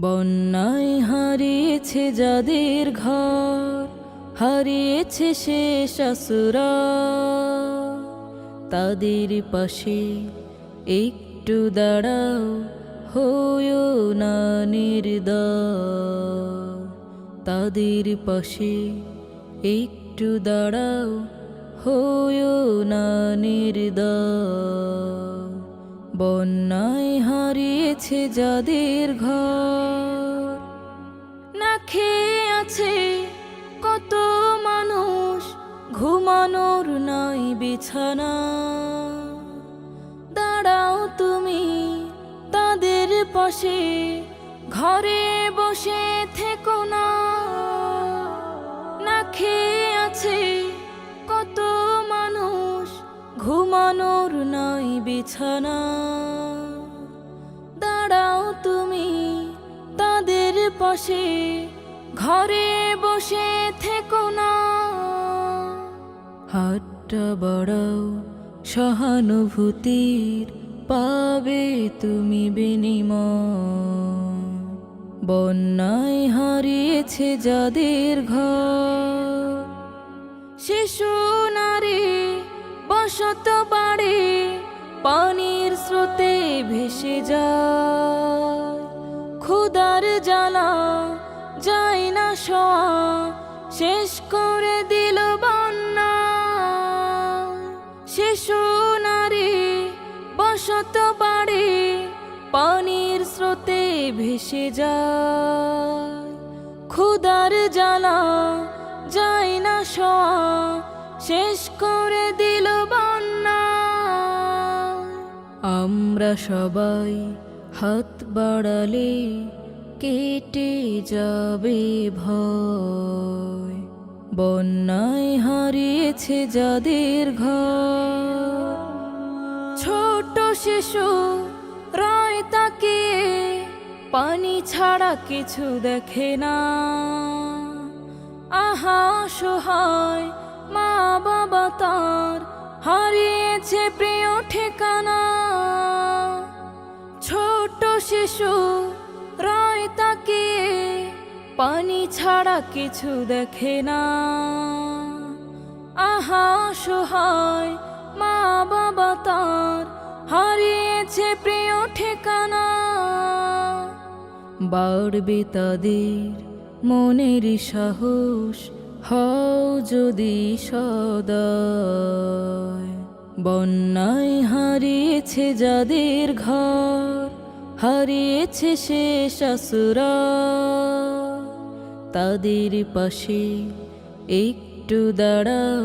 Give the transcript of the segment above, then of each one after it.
বন্যায় হারিয়েছে যাদের ঘর, হারিয়েছে সে শাশুরা তাদের পাশে একটু দাঁড়াও হইও না নির্দ তাদের পাশে একটু দাঁড়াও হইও না নির্দয়। বন্যায় হারিয়েছে যাদের ঘর। না খেয়ে আছে কত মানুষ, ঘুমানোর নাই বিছানা। দাঁড়াও তুমি তাদের পাশে, ঘরে বসে থেকো না। না খেয়ে আছে কত মানুষ, ঘুমানোর নাই বিছানা। পাশে ঘরে বসে থেকো না। হাতটা বাড়াও, সহানুভূতির পাবে তুমি বিনিময়। বন্যায় হারিয়েছে যাদের ঘর। শিশু, নারী, বসত বাড়ি, পানির স্রোতে ভেসে যায়। ক্ষুদার জ্বালা যায় না শোয়া, শেষ করে দিল বন্যা। শিশু, নারী, বসত বাড়ি, পানির স্রোতে ভেসে যায়। ক্ষুদার জ্বালা যাই না শোয়া, শেষ করে দিল বন্যা। আমরা সবাই হাত বাড়ালে কেটে যাবে ভয়। বন্যায় হারিয়েছে যাদের ঘর। ছোট শিশু রায় তাকে, পানি ছাড়া কিছু দেখে না। আহা সহায় মা বাবা তার হারিয়েছে প্রিয় ঠিকানা। শিশু রায় তাকে পানি ছাড়া কিছু দেখে না। আহা সহায় মা বাবা তার হারিয়েছে প্রিয় ঠিকানা। বাড়বে তাদের মনের সাহস, হও যদি সদয়। বন্যায় হারিয়েছে যাদের ঘর হারিয়েছে সে শাশুরা তাদের পাশে একটু দাঁড়াও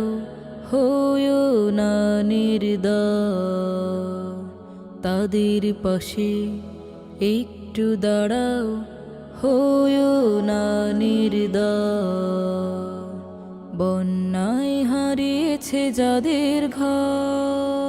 হইও না নির্দয়। তাদের পাশে একটু দাঁড়াও হইও না নির্দয়। বন্যায় হারিয়েছে যাদের ঘর